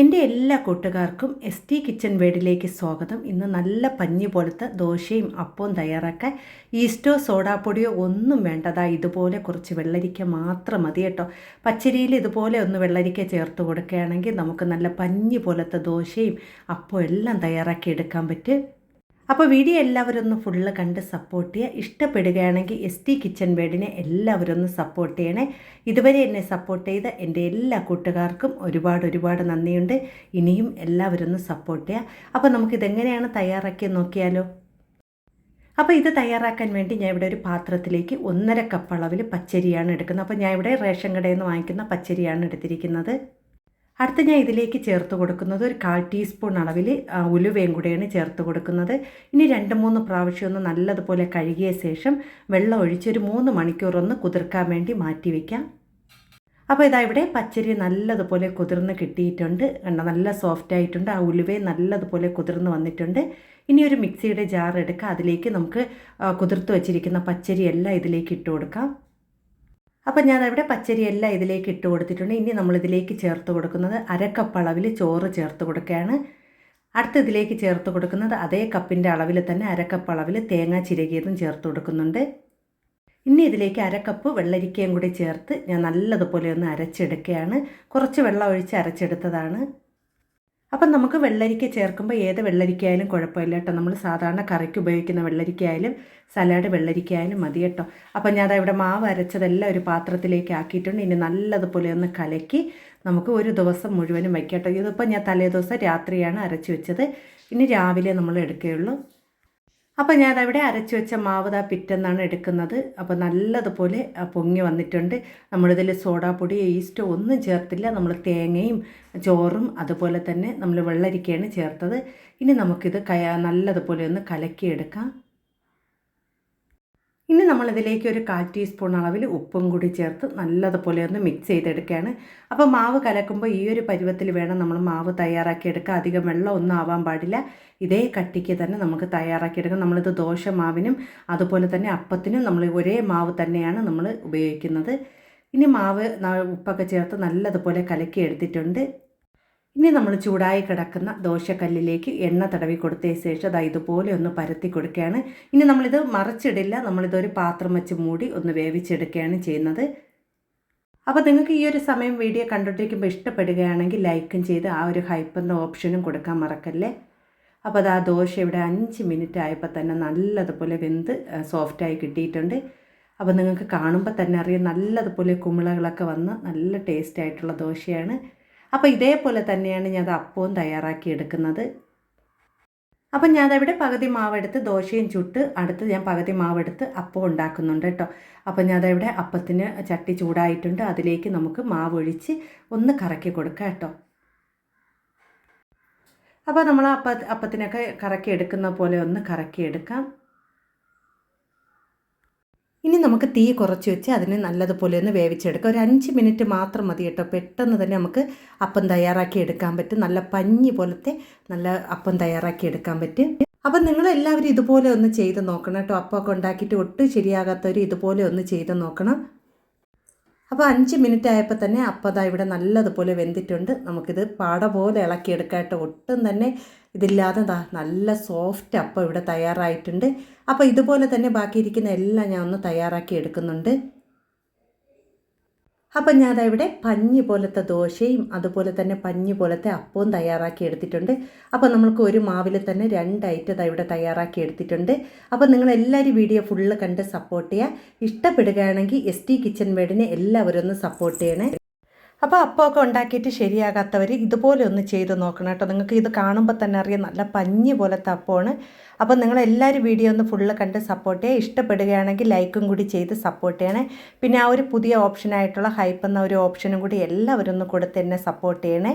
എന്റെ എല്ലാ കൂട്ടുകാർക്കും എസ് ടി കിച്ചൺ വേഡിലേക്ക് സ്വാഗതം. ഇന്ന് നല്ല പഞ്ഞി പോലത്തെ ദോശയും അപ്പവും തയ്യാറാക്കാൻ ഈസ്റ്റോ സോഡാപ്പൊടിയോ ഒന്നും വേണ്ടതാ. ഇതുപോലെ കുറച്ച് വെള്ളരിക്ക മാത്രം മതി കേട്ടോ. പച്ചരിയിൽ ഇതുപോലെ ഒന്ന് വെള്ളരിക്ക ചേർത്ത് കൊടുക്കുകയാണെങ്കിൽ നമുക്ക് നല്ല പഞ്ഞി പോലത്തെ ദോശയും അപ്പവും എല്ലാം തയ്യാറാക്കി എടുക്കാൻ പറ്റും. അപ്പോൾ വീഡിയോ എല്ലാവരും ഒന്ന് ഫുള്ള് കണ്ട് സപ്പോർട്ട് ചെയ്യുക. ഇഷ്ടപ്പെടുകയാണെങ്കിൽ എസ് ടി കിച്ചൺ വേഡിനെ എല്ലാവരും ഒന്ന് സപ്പോർട്ട് ചെയ്യണേ. ഇതുവരെ എന്നെ സപ്പോർട്ട് ചെയ്ത എന്റെ എല്ലാ കൂട്ടുകാർക്കും ഒരുപാട് ഒരുപാട് നന്ദിയുണ്ട്. ഇനിയും എല്ലാവരും ഒന്ന് സപ്പോർട്ട് ചെയ്യുക അപ്പോൾ നമുക്കിതെങ്ങനെയാണ് തയ്യാറാക്കി നോക്കിയാലോ? അപ്പോൾ ഇത് തയ്യാറാക്കാൻ വേണ്ടി ഞാൻ ഇവിടെ ഒരു പാത്രത്തിലേക്ക് ഒന്നര കപ്പ് അളവിൽ പച്ചരിയാണ് എടുക്കുന്നത്. അപ്പോൾ ഞാൻ ഇവിടെ റേഷൻ കടയിൽ നിന്ന് വാങ്ങിക്കുന്ന പച്ചരിയാണ് എടുത്തിരിക്കുന്നത്. അടുത്ത് ഞാൻ ഇതിലേക്ക് ചേർത്ത് കൊടുക്കുന്നത് ഒരു കാൽ ടീസ്പൂൺ അളവിൽ ഉലുവയും കൂടെയാണ് ചേർത്ത് കൊടുക്കുന്നത്. ഇനി രണ്ട് മൂന്ന് പ്രാവശ്യം ഒന്ന് നല്ലതുപോലെ കഴുകിയ ശേഷം വെള്ളം ഒഴിച്ച് ഒരു മൂന്ന് മണിക്കൂർ ഒന്ന് കുതിർക്കാൻ വേണ്ടി മാറ്റി വയ്ക്കാം അപ്പോൾ ഇതാ ഇവിടെ പച്ചരി നല്ലതുപോലെ കുതിർന്ന് കിട്ടിയിട്ടുണ്ട്. കണ്ട നല്ല സോഫ്റ്റ് ആയിട്ടുണ്ട്. ആ ഉലുവയും നല്ലതുപോലെ കുതിർന്ന് വന്നിട്ടുണ്ട്. ഇനി ഒരു മിക്സിയുടെ ജാർ എടുക്കുക അതിലേക്ക് നമുക്ക് കുതിർത്ത് വച്ചിരിക്കുന്ന പച്ചരി എല്ലാം ഇതിലേക്ക് ഇട്ട് കൊടുക്കാം. അപ്പം ഞാൻ അവിടെ പച്ചരി എല്ലാം ഇതിലേക്ക് ഇട്ട് കൊടുത്തിട്ടുണ്ട്. ഇനി നമ്മൾ ഇതിലേക്ക് ചേർത്ത് കൊടുക്കുന്നത് അരക്കപ്പ് അളവിൽ ചോറ് ചേർത്ത് കൊടുക്കുകയാണ്. അടുത്ത ഇതിലേക്ക് ചേർത്ത് കൊടുക്കുന്നത് അതേ കപ്പിന്റെ അളവിൽ തന്നെ അരക്കപ്പ് അളവിൽ തേങ്ങ ചിരകിയതും ചേർത്ത് കൊടുക്കുന്നുണ്ട്. ഇനി ഇതിലേക്ക് അരക്കപ്പ് വെള്ളരിക്കയും കൂടി ചേർത്ത് ഞാൻ നല്ലതുപോലെ ഒന്ന് അരച്ചെടുക്കുകയാണ്. കുറച്ച് വെള്ളം ഒഴിച്ച് അരച്ചെടുത്തതാണ്. അപ്പം നമുക്ക് വെള്ളരിക്ക ചേർക്കുമ്പോൾ ഏത് വെള്ളരിക്കയായാലും കുഴപ്പമില്ല കേട്ടോ. നമ്മൾ സാധാരണ കറിക്ക് ഉപയോഗിക്കുന്ന വെള്ളരിക്കയായാലും സലാഡ് വെള്ളരിക്കയായാലും മതി കേട്ടോ. അപ്പം ഞാൻ ഇവിടെ മാവ് അരച്ചതെല്ലാം ഒരു പാത്രത്തിലേക്ക് ആക്കിയിട്ടുണ്ട്. ഇനി നല്ലതുപോലെ ഒന്ന് കലക്കി നമുക്ക് ഒരു ദിവസം മുഴുവനും വയ്ക്കാം കേട്ടോ. ഇതിപ്പോൾ ഞാൻ തലേ ദിവസം രാത്രിയാണ് അരച്ച് വെച്ചത്. ഇനി രാവിലെ നമ്മൾ എടുക്കുകയുള്ളൂ. അപ്പോൾ ഞാൻ അവിടെ അരച്ച് വെച്ച മാവ് ദാ പിറ്റെന്നാണ് എടുക്കുന്നത്. അപ്പോൾ നല്ലതുപോലെ പൊങ്ങി വന്നിട്ടുണ്ട്. നമ്മളിതിൽ സോഡാപ്പൊടി ഈസ്റ്റോ ഒന്നും ചേർത്തില്ല. നമ്മൾ തേങ്ങയും ചോറും അതുപോലെ തന്നെ നമ്മൾ വെള്ളരിക്കയാണ് ചേർത്തത്. ഇനി നമുക്കിത് കയ നല്ലതുപോലെ ഒന്ന് കലക്കിയെടുക്കാം. ഇനി നമ്മളിതിലേക്ക് ഒരു കാൽ ടീസ്പൂൺ അളവിൽ ഉപ്പും കൂടി ചേർത്ത് നല്ലതുപോലെ ഒന്ന് മിക്സ് ചെയ്തെടുക്കുകയാണ്. അപ്പോൾ മാവ് കലക്കുമ്പോൾ ഈ ഒരു പരുവത്തിൽ വേണം നമ്മൾ മാവ് തയ്യാറാക്കിയെടുക്കുക അധികം വെള്ളം ഒന്നും ആവാൻ പാടില്ല. ഇതേ കട്ടിക്ക് തന്നെ നമുക്ക് തയ്യാറാക്കിയെടുക്കാം നമ്മളിത് ദോശ മാവിനും അതുപോലെ തന്നെ അപ്പത്തിനും നമ്മൾ ഒരേ മാവ് തന്നെയാണ് നമ്മൾ ഉപയോഗിക്കുന്നത്. ഇനി മാവ് ഉപ്പൊക്കെ ചേർത്ത് നല്ലതുപോലെ കലക്കി എടുത്തിട്ടുണ്ട്. ഇനി നമ്മൾ ചൂടായി കിടക്കുന്ന ദോശക്കല്ലിലേക്ക് എണ്ണ തടവി കൊടുത്ത ശേഷം അത് ഇതുപോലെ ഒന്ന് പരത്തി കൊടുക്കുകയാണ്. ഇനി നമ്മളിത് മറച്ചിടില്ല. നമ്മളിതൊരു പാത്രം വെച്ച് മൂടി ഒന്ന് വേവിച്ചെടുക്കുകയാണ് ചെയ്യുന്നത്. അപ്പോൾ നിങ്ങൾക്ക് ഈ ഒരു സമയം വീഡിയോ കണ്ടിട്ടിരിക്കുമ്പോൾ ഇഷ്ടപ്പെടുകയാണെങ്കിൽ ലൈക്കും ചെയ്ത് ആ ഒരു ഹൈപ്പ് ഓപ്ഷനും കൊടുക്കാൻ മറക്കല്ലേ? അപ്പോൾ അത് ആ ദോശ ഇവിടെ അഞ്ച് മിനിറ്റ് ആയപ്പോൾ തന്നെ നല്ലതുപോലെ വെന്ത് സോഫ്റ്റായി കിട്ടിയിട്ടുണ്ട്. അപ്പോൾ നിങ്ങൾക്ക് കാണുമ്പോൾ തന്നെ അറിയാം നല്ലതുപോലെ കുമിളകളൊക്കെ വന്ന് നല്ല ടേസ്റ്റ് ആയിട്ടുള്ള ദോശയാണ്. അപ്പോൾ ഇതേപോലെ തന്നെയാണ് ഞാൻ അത് അപ്പവും തയ്യാറാക്കി എടുക്കുന്നത്. അപ്പം ഞാനവിടെ പകുതി മാവെടുത്ത് ദോശയും ചുട്ട് അടുത്ത് ഞാൻ പകുതി മാവെടുത്ത് അപ്പം ഉണ്ടാക്കുന്നുണ്ട് കേട്ടോ. അപ്പം ഞാനവിടെ അപ്പത്തിന് ചട്ടി ചൂടായിട്ടുണ്ട്. അതിലേക്ക് നമുക്ക് മാവ് ഒഴിച്ച് ഒന്ന് കറക്കി കൊടുക്കാം കേട്ടോ. അപ്പോൾ നമ്മൾ അപ്പ അപ്പത്തിനൊക്കെ കറക്കി എടുക്കുന്ന പോലെ ഒന്ന് കറക്കി എടുക്കാം. ഇനി നമുക്ക് തീ കുറച്ച് വെച്ച് അതിനെ നല്ലതുപോലെ ഒന്ന് വേവിച്ചെടുക്കാം. ഒരു അഞ്ച് മിനിറ്റ് മാത്രം മതി കേട്ടോ. പെട്ടെന്ന് തന്നെ നമുക്ക് അപ്പം തയ്യാറാക്കി എടുക്കാൻ പറ്റും. നല്ല പഞ്ഞി പോലത്തെ നല്ല അപ്പം തയ്യാറാക്കി എടുക്കാൻ പറ്റും. അപ്പം നിങ്ങൾ എല്ലാവരും ഇതുപോലെ ഒന്ന് ചെയ്ത് നോക്കണം കേട്ടോ. അപ്പമൊക്കെ ഉണ്ടാക്കിയിട്ട് ഒട്ടും ശരിയാകാത്തവർ ഇതുപോലെ ഒന്ന് ചെയ്ത് നോക്കണം. അപ്പോൾ അഞ്ച് മിനിറ്റ് ആയപ്പോൾ തന്നെ അപ്പതാ ഇവിടെ നല്ലതുപോലെ വെന്തിട്ടുണ്ട്. നമുക്കിത് പാട പോലെ ഇളക്കിയെടുക്കായിട്ട് ഒട്ടും തന്നെ ഇതില്ലാതെ നല്ല സോഫ്റ്റ് അപ്പം ഇവിടെ തയ്യാറായിട്ടുണ്ട്. അപ്പോൾ ഇതുപോലെ തന്നെ ബാക്കിയിരിക്കുന്ന എല്ലാം ഞാൻ ഒന്ന് തയ്യാറാക്കി എടുക്കുന്നുണ്ട്. അപ്പം ഞാൻ ഇവിടെ പഞ്ഞി പോലത്തെ ദോശയും അതുപോലെ തന്നെ പഞ്ഞി പോലത്തെ അപ്പവും തയ്യാറാക്കി എടുത്തിട്ടുണ്ട്. അപ്പോൾ നമ്മൾക്ക് ഒരു മാവിൽ തന്നെ രണ്ട് ഐറ്റം ഇവിടെ തയ്യാറാക്കി എടുത്തിട്ടുണ്ട്. അപ്പോൾ നിങ്ങൾ എല്ലാവരും വീഡിയോ ഫുള്ള് കണ്ട് സപ്പോർട്ട് ചെയ്യുക. ഇഷ്ടപ്പെടുകയാണെങ്കിൽ എസ് ടി കിച്ചൺ വേഡിനെ എല്ലാവരും ഒന്ന് സപ്പോർട്ട് ചെയ്യണേ. അപ്പോൾ അപ്പമൊക്കെ ഉണ്ടാക്കിയിട്ട് ശരിയാകാത്തവർ ഇതുപോലെ ഒന്ന് ചെയ്ത് നോക്കണം കേട്ടോ. നിങ്ങൾക്ക് ഇത് കാണുമ്പോൾ തന്നെ അറിയാം നല്ല പഞ്ഞി പോലത്തെ അപ്പമാണ് അപ്പോൾ നിങ്ങളെല്ലാവരും വീഡിയോ ഒന്ന് ഫുള്ള് കണ്ട് സപ്പോർട്ട് ചെയ്യുക ഇഷ്ടപ്പെടുകയാണെങ്കിൽ ലൈക്കും കൂടി ചെയ്ത് സപ്പോർട്ട് ചെയ്യണേ. പിന്നെ ആ ഒരു പുതിയ ഓപ്ഷനായിട്ടുള്ള ഹൈപ്പ് എന്ന ഒരു ഓപ്ഷനും കൂടി എല്ലാവരും ഒന്ന് കൊടുത്ത് എന്നെ സപ്പോർട്ട് ചെയ്യണേ.